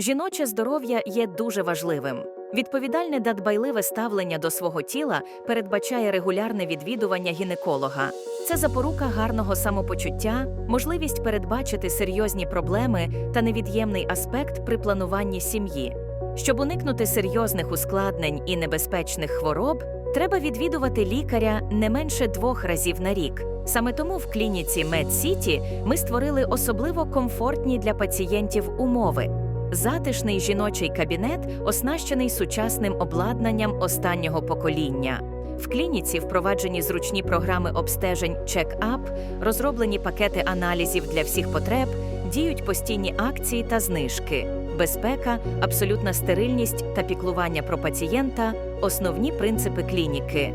Жіноче здоров'я є дуже важливим. Відповідальне та дбайливе ставлення до свого тіла передбачає регулярне відвідування гінеколога. Це запорука гарного самопочуття, можливість передбачити серйозні проблеми та невід'ємний аспект при плануванні сім'ї. Щоб уникнути серйозних ускладнень і небезпечних хвороб, треба відвідувати лікаря не менше двох разів на рік. Саме тому в клініці MedCity ми створили особливо комфортні для пацієнтів умови. Затишний жіночий кабінет оснащений сучасним обладнанням останнього покоління. В клініці впроваджені зручні програми обстежень check-up, розроблені пакети аналізів для всіх потреб, діють постійні акції та знижки. Безпека, абсолютна стерильність та піклування про пацієнта основні принципи клініки.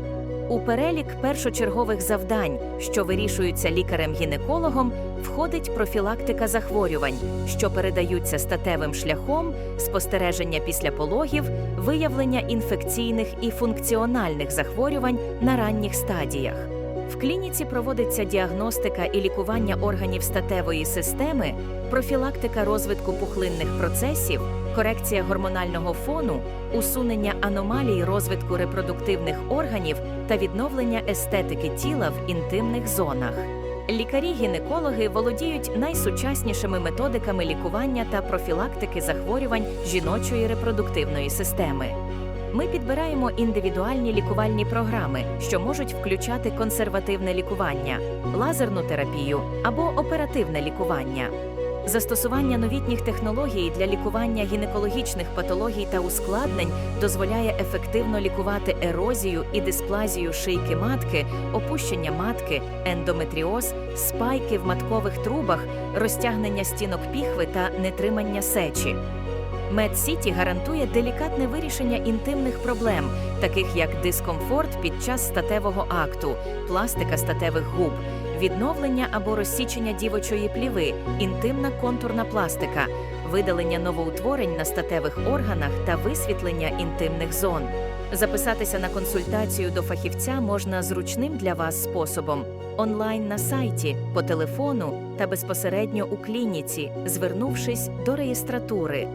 У перелік першочергових завдань, що вирішуються лікарем-гінекологом, входить профілактика захворювань, що передаються статевим шляхом, спостереження після пологів, виявлення інфекційних і функціональних захворювань на ранніх стадіях. В клініці проводиться діагностика і лікування органів статевої системи, профілактика розвитку пухлинних процесів, корекція гормонального фону, усунення аномалій розвитку репродуктивних органів та відновлення естетики тіла в інтимних зонах. Лікарі-гінекологи володіють найсучаснішими методиками лікування та профілактики захворювань жіночої репродуктивної системи. Ми підбираємо індивідуальні лікувальні програми, що можуть включати консервативне лікування, лазерну терапію або оперативне лікування. Застосування новітніх технологій для лікування гінекологічних патологій та ускладнень дозволяє ефективно лікувати ерозію і дисплазію шийки матки, опущення матки, ендометріоз, спайки в маткових трубах, розтягнення стінок піхви та нетримання сечі. MedCity гарантує делікатне вирішення інтимних проблем, таких як дискомфорт під час статевого акту, пластика статевих губ, відновлення або розсічення дівочої пліви, інтимна контурна пластика, видалення новоутворень на статевих органах та висвітлення інтимних зон. Записатися на консультацію до фахівця можна зручним для вас способом онлайн на сайті, по телефону та безпосередньо у клініці, звернувшись до реєстратури.